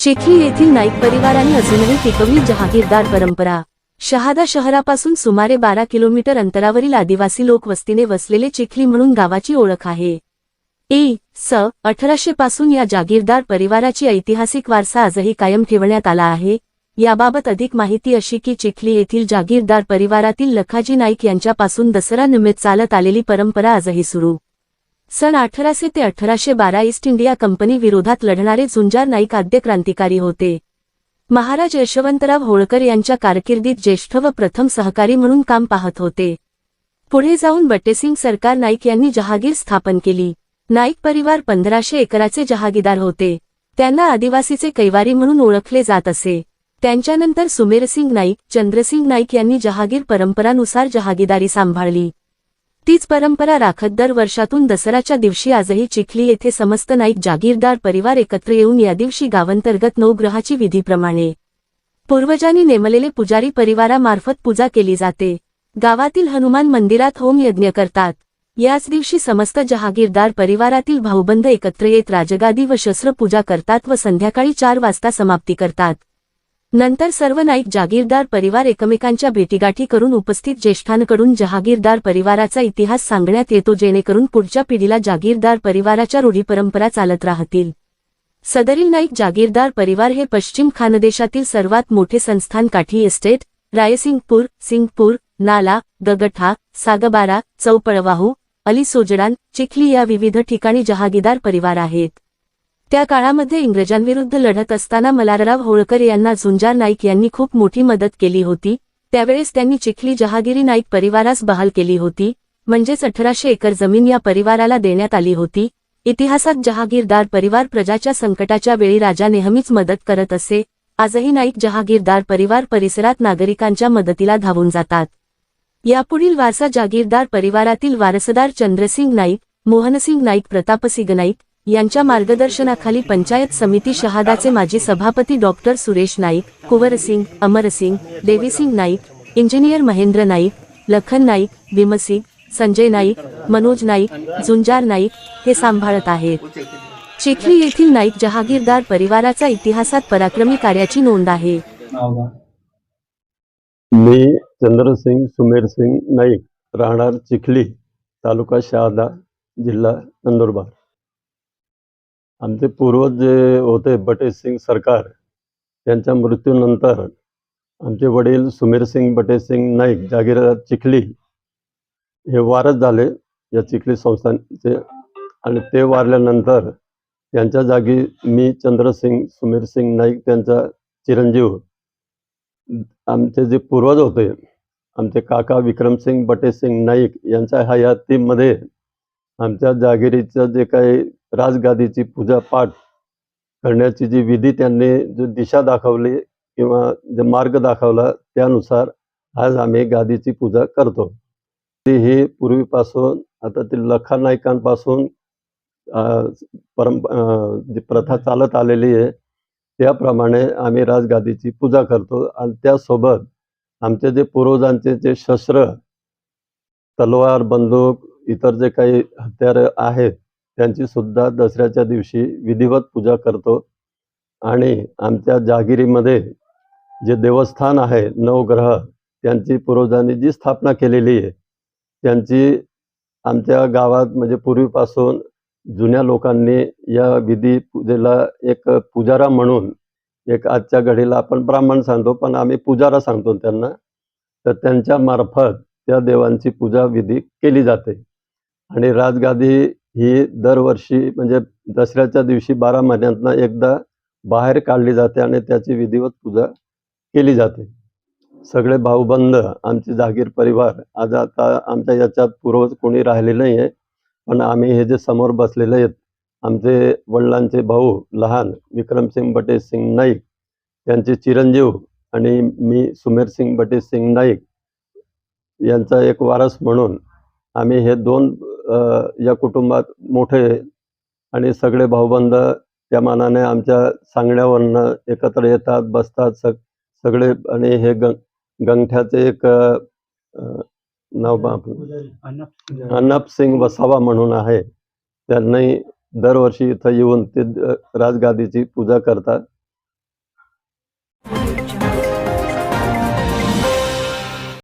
चिखली येथील नाईक परिवाराने अजूनही टिकवली जहागीरदार परंपरा. शहादा शहरापासून सुमारे बारा किलोमीटर अंतरावरील आदिवासी लोकवस्तीने वसलेले चिखली म्हणून गावाची ओळख आहे. ए. स. अठराशे पासून या जागीरदार परिवाराची ऐतिहासिक वारसा आजही कायम ठेवण्यात आला आहे. याबाबत अधिक माहिती अशी की चिखली येथील जागीरदार परिवारातील लखाजी नाईक यांच्यापासून दसरा निमित्त चालत आलेली परंपरा आजही सुरू. सन अठराशे ते अठराशे बारा ईस्ट इंडिया कंपनी विरोधात लढणारे झुंजार नाईक आद्य क्रांतिकारी होते. महाराज यशवंतराव होळकर यांच्या कारकिर्दीत ज्येष्ठ व प्रथम सहकारी म्हणून काम पाहत होते. पुढे जाऊन बटेसिंग सरकार नाईक यांनी जहागीर स्थापन केली. नाईक परिवार पंधराशे एकराचे जहागीदार होते. त्यांना आदिवासीचे कैवारी म्हणून ओळखले जात असे. त्यांच्यानंतर सुमेरसिंग नाईक चंद्रसिंग नाईक यांनी जहागीर परंपरानुसार जहागीदारी सांभाळली. तीच परंपरा राखत दर वर्षातून दसऱ्याच्या दिवशी आजही चिखली येथे समस्त नाईक जागीरदार परिवार एकत्र येऊन या दिवशी गावांतर्गत नवग्रहाची विधीप्रमाणे पूर्वजांनी नेमलेले पुजारी परिवारामार्फत पूजा केली जाते. गावातील हनुमान मंदिरात होम यज्ञ करतात. याच दिवशी समस्त जहागीरदार परिवारातील भाऊबंध एकत्र येत राजगादी व शस्त्रपूजा करतात व संध्याकाळी चार वाजता समाप्ती करतात. नंतर सर्व नाईक जागीरदार परिवार एकमेकांच्या भेटीगाठी करून उपस्थित ज्येष्ठांकडून जहागीरदार परिवाराचा इतिहास सांगण्यात येतो जेणेकरून पुढच्या पिढीला जागीरदार परिवाराच्या रूढी परंपरा चालत राहतील. सदरील नाईक जागीरदार परिवार हे पश्चिम खानदेशातील सर्वात मोठे संस्थान काठी एस्टेट रायसिंगपूर सिंगपूर नाला गगठा सागबारा चौपळवाहू अली सोजडान चिखली या विविध ठिकाणी जहागीरदार परिवार आहेत. त्या काळामध्ये इंग्रजांविरुद्ध लढत असताना मलारराव होळकर यांना झुंजार नाईक यांनी खूप मोठी मदत केली होती. त्यावेळेस त्यांनी चिखली जहागिरी नाईक परिवारास बहाल केली होती. म्हणजेच अठराशे एकर जमीन या परिवाराला देण्यात आली होती. इतिहासात जहागीरदार परिवार प्रजाच्या संकटाच्या वेळी राजा नेहमीच मदत करत असे. आजही नाईक जहागीरदार परिवार परिसरात नागरिकांच्या मदतीला धावून जातात. यापुढील वारसा जागीरदार परिवारातील वारसदार चंद्रसिंग नाईक मोहनसिंग नाईक प्रतापसिंग नाईक यांच्या मार्गदर्शनाखाली पंचायत समिती शहादाचे माजी सभापती डॉक्टर सुरेश नाईक कुंवरसिंग अमरसिंग देवीसिंग नाईक इंजिनियर महेंद्र नाईक लखन नाईक भीमसिंग संजय नाईक मनोज नाईक झुंजार नाईक हे सांभाळत आहेत. चिखली येथील नाईक जहागीरदार परिवाराचा इतिहासात पराक्रमी कार्याची नोंद आहे. मी चंद्रसिंग सुमेरसिंग नाईक राहणार चिखली तालुका शहादा जिल्हा नंदुरबार. आमचे पूर्वज जे होते बटेसिंग सरकार त्यांच्या मृत्यूनंतर आमचे वडील सुमेरसिंग बटेसिंग नाईक जागीरदार चिखली हे वारस झाले या चिखली संस्थांचे आणि ते वारल्यानंतर त्यांच्या जागी मी चंद्रसिंग सुमेरसिंग नाईक त्यांचा चिरंजीव आमचे जे पूर्वज होते आमचे काका विक्रमसिंग बटेसिंग नाईक यांच्या हयातीमध्ये आमच्या जागिरीचं जे काही राजगादीची पूजा पाठ करण्याची जी विधी त्यांनी जो दिशा दाखवली किंवा जे मार्ग दाखवला त्यानुसार आज आम्ही गादीची पूजा करतो. ती ही पूर्वीपासून आता ती लखानायकांपासून परम जी प्रथा चालत आलेली आहे त्याप्रमाणे आम्ही राजगादीची पूजा करतो. आणि त्यासोबत आमचे जे पूर्वजांचे जे शस्त्र तलवार बंदूक इतर जे काही हत्यारं आहेत त्यांची सुद्धा दसऱ्याच्या दिवशी विधिवत पूजा करतो. आणि आमच्या जागिरीमध्ये जे देवस्थान आहे नवग्रह त्यांची पूर्वजांनी जी स्थापना केलेली आहे त्यांची आमच्या गावात म्हणजे पूर्वीपासून जुन्या लोकांनी या विधी पूजेला एक पुजारा म्हणून एक आजच्या घडीला आपण ब्राह्मण सांगतो पण आम्ही पुजारा सांगतो त्यांना. तर त्यांच्या मार्फत त्या देवांची पूजा विधी केली जाते. आणि राजगादी ही दरवर्षी म्हणजे दसऱ्याच्या दिवशी बारा महिन्यातनं एकदा बाहेर काढली जाते आणि त्याची विधिवत पूजा केली जाते. सगळे भाऊबंद आमचे जागीर परिवार आज आता आमच्या याच्यात पूर्वज कोणी राहिले नाही आहे पण आम्ही हे जे समोर बसलेले आहेत आमचे वडिलांचे भाऊ लहान विक्रमसिंग बटेसिंग नाईक त्यांचे चिरंजीव आणि मी सुमेरसिंग बटेसिंग नाईक यांचा एक वारस म्हणून आम्ही हे दोन या कुटुंबात मोठे आणि सगळे भाऊबंद त्या मानाने आमच्या सांगण्यावरनं एकत्र येतात बसतात सग सगळे आणि हे गं गंगठ्याचे एक नाव अनप सिंग वसावा म्हणून आहे. त्यांनी दरवर्षी इथं येऊन ते राजगादीची पूजा करतात.